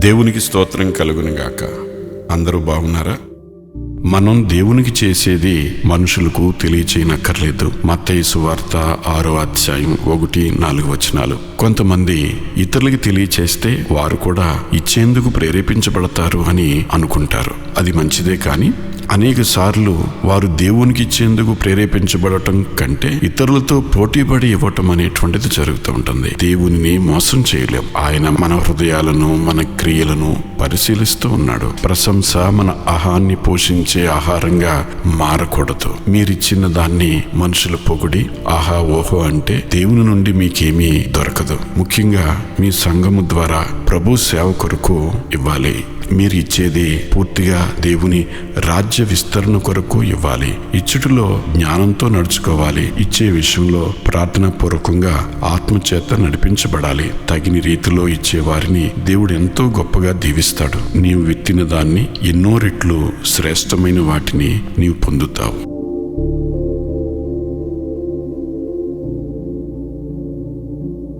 దేవునికి స్తోత్రం కలుగునుగాక అందరూ బాగున్నారా? మనం దేవునికి చేసేది మనుషులకు తెలియచేయనక్కర్లేదు. మత్తయసు వార్త ఆరో అధ్యాయం ఒకటి నాలుగు వచనాలు. కొంతమంది ఇతరులకి తెలియచేస్తే వారు కూడా ఇచ్చేందుకు ప్రేరేపించబడతారు అని అనుకుంటారు. అది మంచిదే కానీ అనేక సార్లు వారు దేవునికి ఇచ్చేందుకు ప్రేరేపించబడటం కంటే ఇతరులతో పోటీపడి ఇవ్వటం అనేటువంటిది జరుగుతూ ఉంటుంది. దేవునిని మోసం చేయలేం. ఆయన మన హృదయాలను మన క్రియలను పరిశీలిస్తూ ఉన్నాడు. ప్రశంస మన ఆహాన్ని పోషించే ఆహారంగా మారకూడదు. మీరిచ్చిన దాన్ని మనుషుల పొగిడి ఆహా ఓహో అంటే దేవుని నుండి మీకేమీ దొరకదు. ముఖ్యంగా మీ సంఘము ద్వారా ప్రభు సేవ కొరకు ఇవ్వాలి. మీరు ఇచ్చేది పూర్తిగా దేవుని రాజ్య విస్తరణ కొరకు ఇవ్వాలి. ఇచ్చుటిలో జ్ఞానంతో నడుచుకోవాలి. ఇచ్చే విషయంలో ప్రార్థన పూర్వకంగా ఆత్మచేత నడిపించబడాలి. తగిన రీతిలో ఇచ్చే వారిని దేవుడు ఎంతో గొప్పగా దీవిస్తాడు. నీవు విత్తిన దాన్ని ఎన్నో రెట్లు శ్రేష్టమైన వాటిని నీవు పొందుతావు.